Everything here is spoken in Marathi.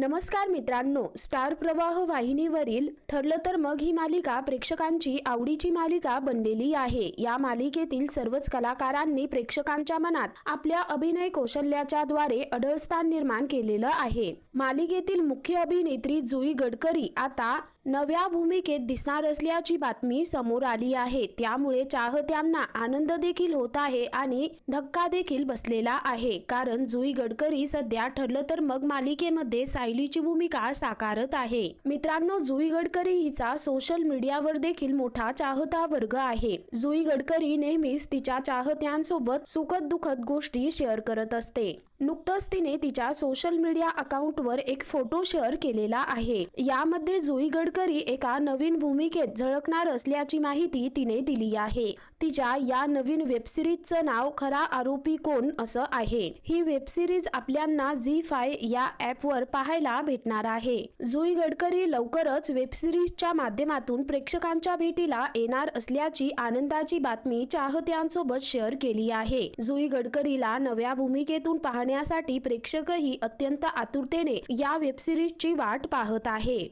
नमस्कार मित्रांनो स्टार प्रवाह वाहिनीवरील ठरलं तर मग ही मालिका प्रेक्षकांची आवडीची मालिका बनलेली आहे. या मालिकेतील सर्वच कलाकारांनी प्रेक्षकांच्या मनात आपल्या अभिनय कौशल्याच्या द्वारे अढळ स्थान निर्माण केलेलं आहे. मालिकेतील मुख्य अभिनेत्री जुई गडकरी आता नव्या भूमिकेत दिसणार असल्याची बातमी समोर आली आहे. त्यामुळे चाहत्यांना आनंद देखील होत आहे आणि धक्का देखील बसलेला आहे. कारण जुई गडकरी सध्या ठरलं तर मग मालिकेमध्ये सायलीची भूमिका साकारत आहे. मित्रांनो जुई गडकरी हिचा सोशल मीडियावर देखील मोठा चाहता वर्ग आहे. जुई गडकरी नेहमीच तिच्या चाहत्यांसोबत सुखद दुखद गोष्टी शेअर करत असते. नुकतंच तिने तिच्या सोशल मीडिया अकाउंटवर एक फोटो शेअर केलेला आहे. यामध्ये जुई गडकरी एका नवीन भूमिकेत झळकणार असल्याची माहिती तिने दिली आहे. तिच्या या नवीन वेबसिरीजचं नाव खरा आरोपी कोण असं आहे? ही वेबसिरीज आपल्यांना झी फाय या ॲपवर पाहायला भेटणार आहे. जुई गडकरी लवकरच वेबसिरीजच्या माध्यमातून प्रेक्षकांच्या भेटीला येणार असल्याची आनंदाची बातमी चाहत्यांसोबत शेअर केली आहे. जुई गडकरीला नव्या भूमिकेतून पाहण्यासाठी प्रेक्षकही अत्यंत आतुरतेने या वेबसिरीजची वाट पाहत आहे.